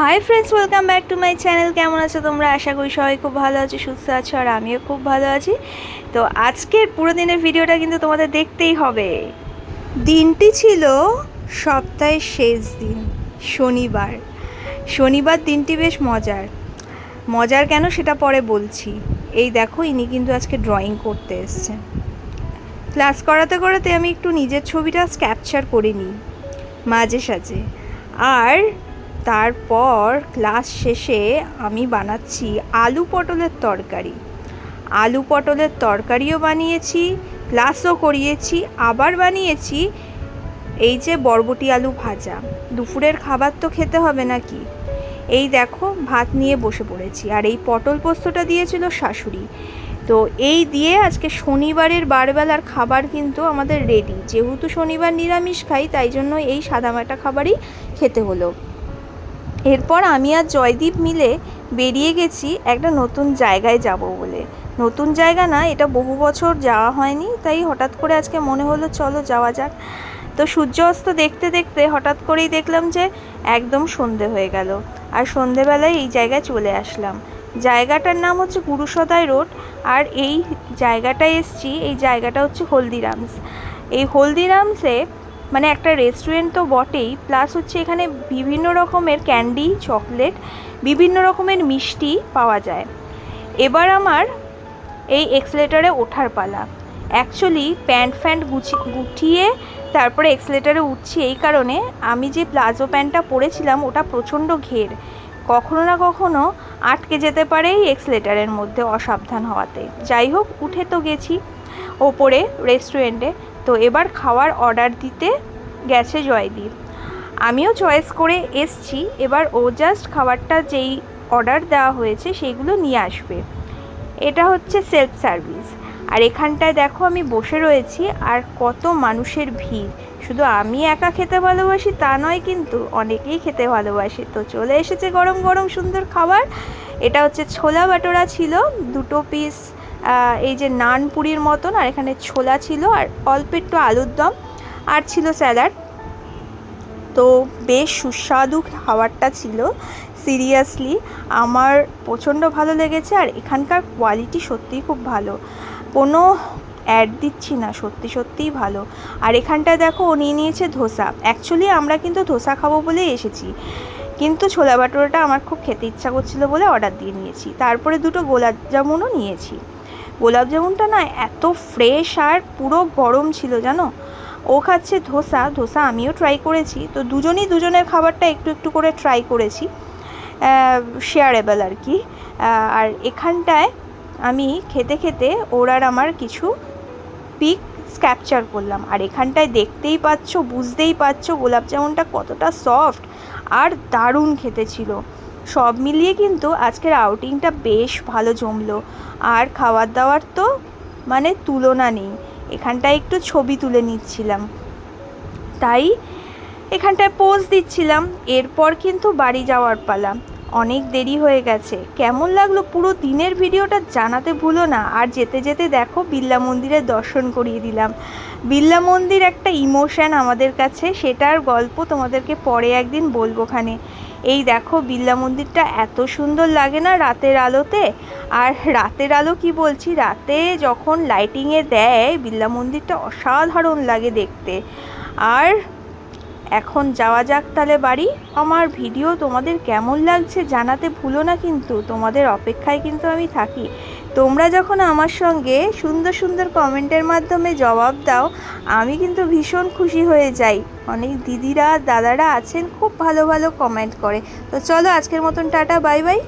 Hi friends welcome back to my channel কেমন আছো তোমরা? আশা করি সবাই খুব ভালো আছো, সুস্থ আছো, আর আমিও খুব ভালো আছি। তো আজকের পুরো দিনের ভিডিওটা কিন্তু তোমাদের দেখতেই হবে। দিনটি ছিল সপ্তাহের শেষ দিন, শনিবার। শনিবার দিনটি বেশ মজার। মজার কেন সেটা পরে বলছি। এই দেখো, ইনি কিন্তু আজকে ড্রয়িং করতে এসছেন। ক্লাস করাতে করাতে আমি একটু নিজের ছবিটা ক্যাপচার করে নিই, মাঝে সাঝে। আর তারপর ক্লাস শেষে আমি বানাচ্ছি আলু পটলের তরকারি। আলু পটলের তরকারিও বানিয়েছি ক্লাসও করিয়েছি, আবার বানিয়েছি। এই যে বরবটি আলু ভাজা, দুপুরের খাবার তো খেতে হবে নাকি? এই দেখো ভাত নিয়ে বসে পড়েছি আর এই পটল পোস্তটা দিয়েছিল শাশুড়ি। তো এই দিয়ে আজকে শনিবারের বারবেলার খাবার কিন্তু আমাদের রেডি যেহেতু শনিবার নিরামিষ খাই, তাই জন্য এই সাদামাটা খাবারই খেতে হলো। এরপর আমি আর জয়দীপ মিলে বেরিয়ে গেছি একটা নতুন জায়গায় যাব বলে। নতুন জায়গা না, এটা বহু বছর যাওয়া হয়নি, তাই হঠাৎ করে আজকে মনে হলো চলো যাওয়া যাক। তো সূর্য অস্ত দেখতে দেখতে হঠাৎ করেই দেখলাম যে একদম সন্ধে হয়ে গেল আর সন্ধেবেলায় এই জায়গায় চলে আসলাম। জায়গাটার নাম হচ্ছে গুরুসদাই রোড আর এই জায়গাটায় এসছি, এই জায়গাটা হচ্ছে হলদিরামস। এই হলদিরামসে মানে একটা রেস্টুরেন্ট তো বটেই প্লাস হচ্ছে এখানে বিভিন্ন রকমের ক্যান্ডি চকলেট বিভিন্ন রকমের মিষ্টি পাওয়া যায়। এবার আমার এই এক্সলেটারে ওঠার পালা। অ্যাকচুয়ালি প্যান্ট ফ্যান্ট গুছি গুটিয়ে তারপরে এক্সলেটারে উঠছি এই কারণে। আমি যে প্লাজো প্যান্টটা পরেছিলাম, ওটা প্রচণ্ড ঘের। কখনো না কখনো আটকে যেতে পারে এই এক্সলেটারের মধ্যে অসাবধান হওয়াতে। যাই হোক, উঠে তো গেছি ওপরে রেস্টুরেন্টে তো এবার খাওয়ার অর্ডার দিতে গেছে জয়দীপ। আমিও চয়েস করে এসছি, এবার ও জাস্ট খাবারটা যেই অর্ডার দেওয়া হয়েছে সেইগুলো নিয়ে আসবে। এটা হচ্ছে সেলফ সার্ভিস আর এখানটায় দেখো আমি বসে রয়েছি, আর কত মানুষের ভিড়। শুধু আমি একা খেতে ভালোবাসি তা নয় কিন্তু অনেকেই খেতে ভালোবাসে। তো চলে এসেছে গরম গরম সুন্দর খাবার। এটা হচ্ছে ছোলা বাটোরা ছিল, দুটো পিস এই যে নান পুরির মতন, আর এখানে ছোলা ছিল, আর অল্প একটু আলুর দম, আর ছিল স্যালাড। তো বেশ সুস্বাদু খাবারটা ছিল, সিরিয়াসলি। আমার প্রচণ্ড ভালো লেগেছে, আর এখানকার কোয়ালিটি সত্যিই খুব ভালো। কোনো অ্যাড দিচ্ছি না, সত্যি সত্যিই ভালো। আর এখানটায় দেখো, ও নিয়ে নিয়েছে ধোসা। অ্যাকচুয়ালি আমরা কিন্তু ধোসা খাব বলেই এসেছি। কিন্তু ছোলা বাটোরাটা আমার খুব খেতে ইচ্ছা করছিল বলে অর্ডার দিয়ে নিয়েছি। তারপরে দুটো গোলাপ জামুনও নিয়েছি। গোলাপ জামুনটা না এত ফ্রেশ আর পুরো গরম ছিল, জানো? ও খাচ্ছে ধোসা ধোসা আমিও ট্রাই করেছি। তো দুজনই দুজনের খাবারটা একটু একটু করে ট্রাই করেছি। শেয়ারেবল আর কি। আর এখানটায় আমি খেতে খেতে ওর আর আমার কিছু পিক ক্যাপচার করলাম। আর এখানটায় দেখতেই পাচ্ছ, বুঝতেই পারছ গোলাপ জামুনটা কতটা সফট আর দারুণ খেতে ছিল। সব মিলিয়ে কিন্তু আজকের আউটিংটা বেশ ভালো জমলো। আর খাওয়ার দাওয়ার তো মানে তুলনা নেই। এখানটায় একটু ছবি তুলে নিচ্ছিলাম। তাই এখানটায় পোজ দিচ্ছিলাম। এরপর কিন্তু বাড়ি যাওয়ার পালা। অনেক দেরি হয়ে গেছে। কেমন লাগল পুরো দিনের ভিডিওটা জানাতে ভুলো না। আর যেতে যেতে দেখো বিল্লা মন্দিরের দর্শন করিয়ে দিলাম। বিল্লা মন্দির একটা ইমোশন আমাদের কাছে। সেটার গল্প তোমাদেরকে পরে একদিন বলবোখানে এই দেখো বিল্লা মন্দিরটা এত সুন্দর লাগে না রাতের আলোতে? আর রাতের আলো কি বলছি? রাতে যখন লাইটিংয়ে দেয়, বিল্লা মন্দিরটা অসাধারণ লাগে দেখতে। আর এখন যাওয়া যাক তাহলে বাড়ি। আমার ভিডিও তোমাদের কেমন লাগছে জানাতে ভুলো না কিন্তু, তোমাদের অপেক্ষায় কিন্তু আমি থাকি। তোমরা যখন আমার সঙ্গে সুন্দর সুন্দর কমেন্টের মাধ্যমে জবাব দাও, আমি কিন্তু ভীষণ খুশি হয়ে যাই। অনেক দিদিরা, দাদারা আছেন, খুব ভালো ভালো কমেন্ট করে। তো চলো আজকের মতন টাটা, বাই বাই।